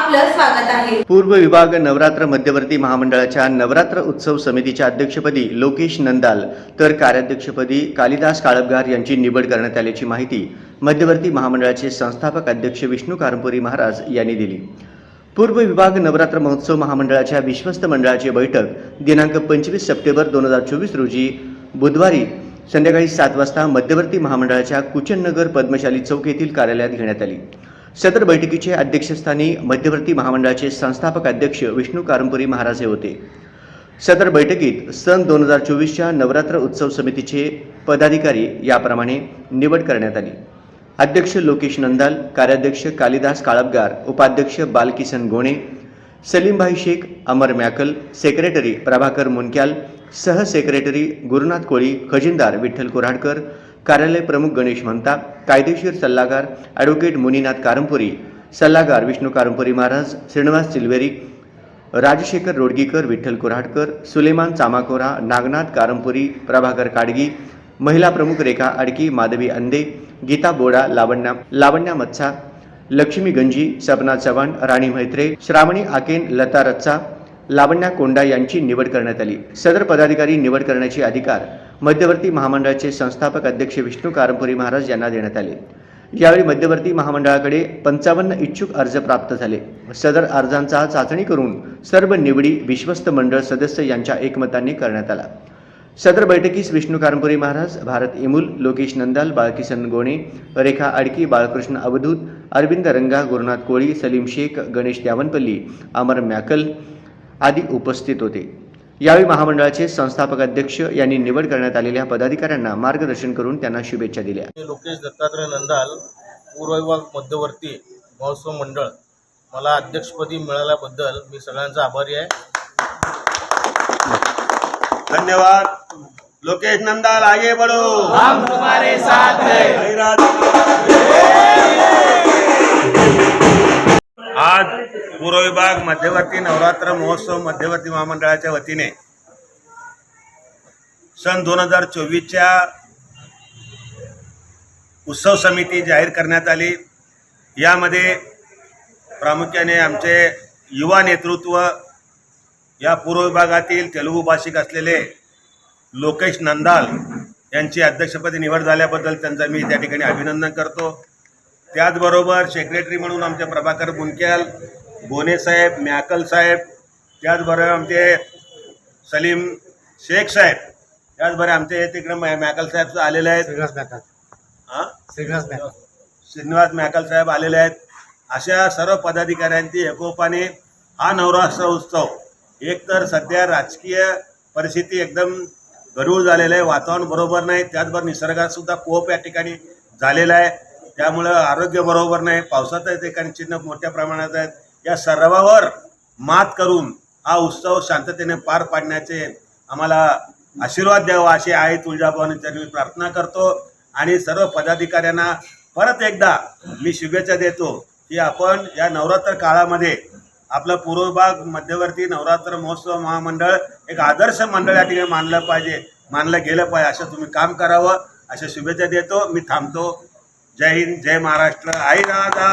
आपलं स्वागत आहे. पूर्व विभाग नवरात्र मध्यवर्ती महामंडळाच्या नवरात्र उत्सव समितीच्या अध्यक्षपदी लोकेश नंदाल तर कार्याध्यक्षपदी कालिदास काळपगार यांची निवड करण्यात आल्याची माहिती मध्यवर्ती महामंडळाचे संस्थापक अध्यक्ष विष्णू कारंपुरी महाराज यांनी दिली. पूर्व विभाग नवरात्र महोत्सव महामंडळाच्या विश्वस्त मंडळाची बैठक दिनांक पंचवीस सप्टेंबर दोन हजार चोवीस रोजी बुधवारी संध्याकाळी सात वाजता मध्यवर्ती महामंडळाच्या कुचननगर पद्मशाली चौक येथील कार्यालयात घेण्यात आली. सदर बैठकीचे अध्यक्षस्थानी मध्यवर्ती महामंडळाचे संस्थापक अध्यक्ष विष्णू कारंपुरी महाराज हे होते. सदर बैठकीत सन दोन हजार चोवीसच्या नवरात्र उत्सव समितीचे पदाधिकारी याप्रमाणे निवड करण्यात आली. अध्यक्ष लोकेश नंदाल कार्याध्यक्ष कालिदास काळपगार उपाध्यक्ष बालकिसन गोणे सलीमभाई शेख अमर मॅकल सेक्रेटरी प्रभाकर मुनक्याल सहसेक्रेटरी गुरुनाथ कोळी खजिनदार विठ्ठल कोराडकर कार्यालय प्रमुख गणेश म्हणता कायदेशीर सल्लागार ॲडव्होकेट मुनीनाथ कारंपुरी सल्लागार विष्णू कारंपुरी महाराज श्रीनिवास सिलवेरी राजशेखर रोडगीकर विठ्ठल कुऱ्हाडकर सुलेमान चामाकोरा नागनाथ कारंपुरी प्रभाकर काडगी महिला प्रमुख रेखा आडकी माधवी अंदे गीता बोडा लावण्या लावण्या मत्सा लक्ष्मी गंजी सपना चव्हाण राणी मैत्रे श्रावणी आकेन लता रच्चा लावण्या कोंडा यांची निवड करण्यात आली. सदर पदाधिकारी निवड करण्याचे अधिकार मध्यवर्ती महामंडळाचे संस्थापक अध्यक्ष विष्णू कारंपुरी महाराज यांना देण्यात आले. यावेळी मध्यवर्ती महामंडळाकडे पंचावन्न इच्छुक अर्ज प्राप्त झाले. सदर अर्जांचा चाचणी करून सर्व निवडी विश्वस्त मंडळ सदस्य यांच्या एकमताने करण्यात आला. सदर बैठकीस विष्णू कारंपुरी महाराज भारत इमुल लोकेश नंदाल बाळकिशन गोणे रेखा आडकी बाळकृष्ण अवधूत अरविंद रंगा गुरुनाथ कोळी सलीम शेख गणेश द्यावनपल्ली अमर मॅकल आदी उपस्थित होते. यावेळी महामंडळाचे संस्थापक अध्यक्ष यांनी निवड करण्यात आलेल्या पदाधिकाऱ्यांना मार्गदर्शन करून त्यांना शुभेच्छा दिल्या. लोकेश दत्तात्रय नंदाल पूर्व विभाग मध्यवर्ती महोत्सव मंडळ. मला अध्यक्षपदी मिळाल्याबद्दल मी सगळ्यांचा आभारी आहे. धन्यवाद. लोकेश नंदाल आगे बढ़ो. हम तुम्हारे साथ आज पूर्व विभाग मध्यवर्ती नवरात्र महोत्सव मध्यवर्ती महामंडळाच्या वतीने सन दोन हजार चोवीसच्या उत्सव समिती जाहीर करण्यात आली. यामध्ये प्रामुख्याने आमचे युवा नेतृत्व या पूर्व विभागातील तेलुगू भाषिक असलेले लोकेश नंदाल यांची अध्यक्षपदी निवड झाल्याबद्दल त्यांचं मी त्या ठिकाणी अभिनंदन करतो. त्याचबरोबर सेक्रेटरी म्हणून आमचे प्रभाकर बुनक्याल गोने साहेब मॅकल साहेब त्याचबरोबर आमचे सलीम शेख साहेब त्याचबरोबर आमचे तिकडे मॅकल साहेब आलेले आहेत. हां? श्रीनिवास मॅकल साहेब आलेले आहेत. अशा सर्व पदाधिकाऱ्यांची एकोपाने हा नवरात्र उत्सव एकतर सध्या राजकीय परिस्थिती एकदम गढूळ झालेलं आहे वातावरण बरोबर नाही त्याचबरोबर निसर्गात सुद्धा कोप या ठिकाणी झालेला आहे. त्यामुळं आरोग्य बरोबर नाही पावसाचं ठिकाणी चिन्ह मोठ्या प्रमाणात आहेत. या सर्वावर मात करून हा उत्सव शांततेने पार पाडण्याचे आम्हाला आशीर्वाद द्यावा अशी आई तुळजाभवानीच्या मी प्रार्थना करतो. आणि सर्व पदाधिकाऱ्यांना परत एकदा मी शुभेच्छा देतो की आपण या नवरात्र काळामध्ये आपला पूर्वभाग मध्यवर्ती नवरात्र महोत्सव महामंडळ एक आदर्श मंडळ या ठिकाणी मानलं पाहिजे मानलं गेलं पाहिजे असं तुम्ही काम करावं अशा शुभेच्छा देतो. मी थांबतो. जय हिंद जय महाराष्ट्र. आई राधा.